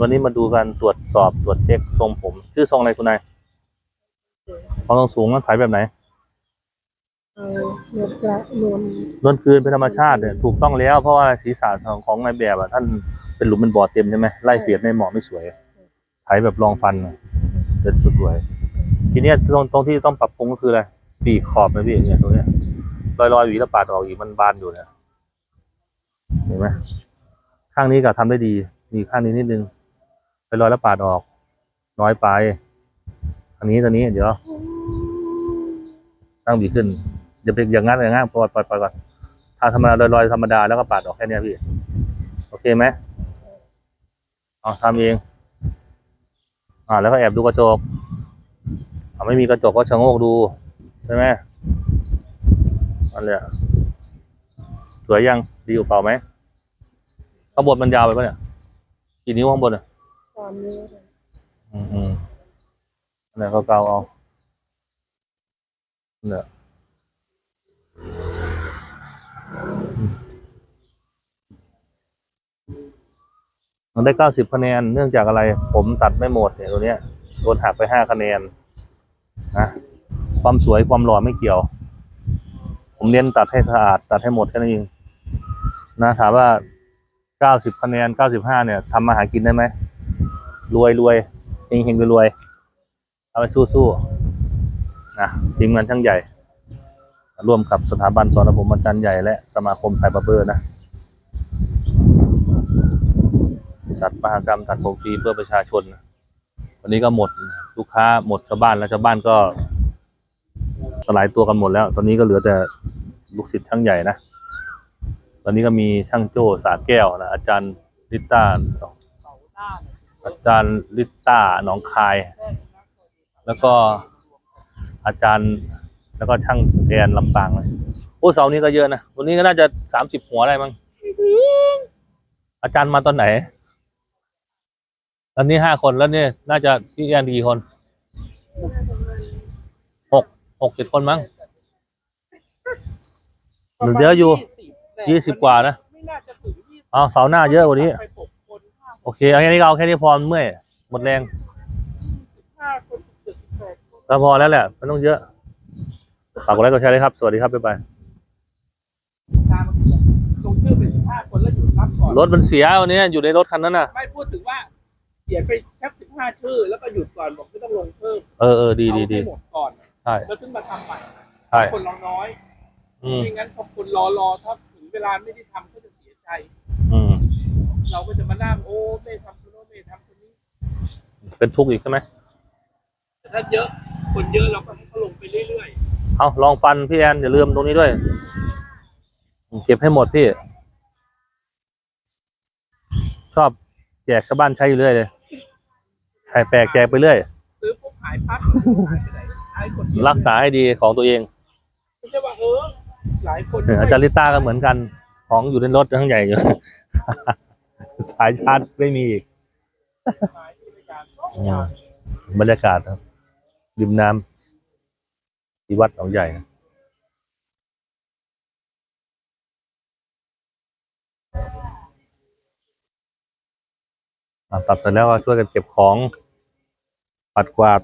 วันนี้มาดูกันตรวจสอบตรวจเช็คทรงผม ชื่อทรงอะไรคุณนายความทรงสูงต้องถ่ายแบบไหนเอาเนื้อกระนวลนวลคืนเป็นธรรมชาติเนี่ยถูกต้องแล้วเพราะว่าศีรษะของของนายแบบอะท่านเป็นหลุมเป็นบ่อเต็มใช่ไหมไล่เสียดในหมอไม่สวยถ่ายแบบรองฟันอะจะสวยๆทีเนี้ยตรงตรงที่ต้องปรับปรุงก็คืออะไรปีกขอบนะพี่เนี่ยตรงเนี้ยรอยรอยๆหวีแล้วปาดออกอีกมันบานอยู่เนี่ยเห็นไหมข้างนี้ก็ทำได้ดีมีข้างนี้นิดนึง รอยรอยแล้วปาดออก น้อยไปอันนี้ตัวนี้เดี๋ยวตั้งบีขึ้นอย่าไปอย่างงั้นอย่างงั้นปล่อยปล่อยปล่อยก่อนทางธรรมดาลอยๆธรรมดาแล้วก็ปาดออกแค่นี้พี่ โอเคไหมเอทำเอง อ่า แล้วก็แอบดูกระจกอ่าไม่มีกระจกก็ชะโงกดูใช่ไหมนั่นแหละสวยยังดีกว่เปล่าไหมข้างบนมันยาวไปปะเนี่ยกี่นิ้วข้างบนอะ ตอนนี้เลยอืมอืมนั่นแหละก็เกาเอานั่นแหละมันได้เก้าสิบคะแนน เนื่องจากอะไร ผมตัดไม่หมดเนี่ยตัวเนี้ยโดนหักไปห้าคะแนนนะความสวยความหล่อไม่เกี่ยว ผมเน้นตัดให้สะอาด ตัดให้หมดแค่นั้นเองนะถามว่าเก้าสิบคะแนนเก้าสิบห้าเนี่ยทำมาหากินได้ไหม รวยรวยเฮงเฮงรวยรวยเอาไปสู้สู้นะทีมงานช่างใหญ่ ร่วมกับสถาบันสอนผมอาจารย์ใหญ่และสมาคมไทยบาเบอร์นะจัดมหากรรมตัดผมฟรีเพื่อประชาชน วันนี้ก็หมดลูกค้าหมดชาวบ้านแล้วชาวบ้านก็ สลายตัวกันหมดแล้ว ตอนนี้ก็เหลือแต่ลูกศิษย์ช่างใหญ่นะ ตอนนี้ก็มีช่างโจ้สาแก้วนะอาจารย์ลิต้า อาจารย์ลิต้าหนองคาย แล้วก็อาจารย์แล้วก็ช่างแอนลำปางเลยโอ้เสาร์นี้ก็เยอะนะวันนี้ก็น่าจะสามสิบหัวได้มั้งอาจารย์มาตอนไหนตอนนี้ห้าคนแล้วเนี่ย น่าจะพี่แอนกี่คนหกหกเจ็ดคนมั้งหรือเยอะอยู่ยี่สิบกว่านะไม่น่าจะถึงยี่สิบอ๋อเสาร์หน้าเยอะกว่านี้ เคเอาแค่นี้ก็เอาแค่นี้พอเมื่อยหมดแรงห้าคนเจ็ดสิบแปดคนก็พอแล้วแหละไม่ต้องเยอะฝากกดไลค์กดแชร์เลยครับ สวัสดีครับ บ๊ายบายตามมาเขียนลงชื่อเป็นสิบห้าคนแล้วหยุดรับก่อนรถมันเสียวันนี้อยู่ในรถคันนั้นน่ะ ไม่พูดถึงว่าเขียนไปแค่สิบห้าชื่อ แล้วก็หยุดก่อนบอกไม่ต้องลงเพิ่มเออเออดีดีเอาดีให้หมดก่อนใช่แล้วถึงมาทำใหม่ใช่คนเราน้อยอืมไม่งั้นพอคนรอรอถ้าถึงเวลาไม่ได้ทำก็จะเสียใจอืม เราก็จะมานั่งโอ้ไม่ทำคนโน้นไม่ทำคนนี้ เป็นทุกข์อีกใช่ไหมแต่ถ้าเยอะคนเยอะเราก็ให้เขาลงไปเรื่อยเอาลองฟันพี่แอนอย่าลืมตรงนี้ด้วยอืมเก็บให้หมดพี่ ชอบแจกชาวบ้านใช้อยู่เรื่อยเลยใครแปลกแจกไปเรื่อย ๆซื้อปุ๊บหายพักหายไปไหนหายคนเดียวรักษาให้ดีของตัวเองไม่ใช่ว่าเออหลายคนเอออาจารย์ลิต้าก็เหมือนกัน ของอยู่ในรถทั้งใหญ่อยู่ สายชาร์จไม่มีอีกบรรยากาศครับ ริมน้ำที่วัดหนองใหญ่ตัดเสร็จแล้วช่วยกันเก็บของ ปัดกวาด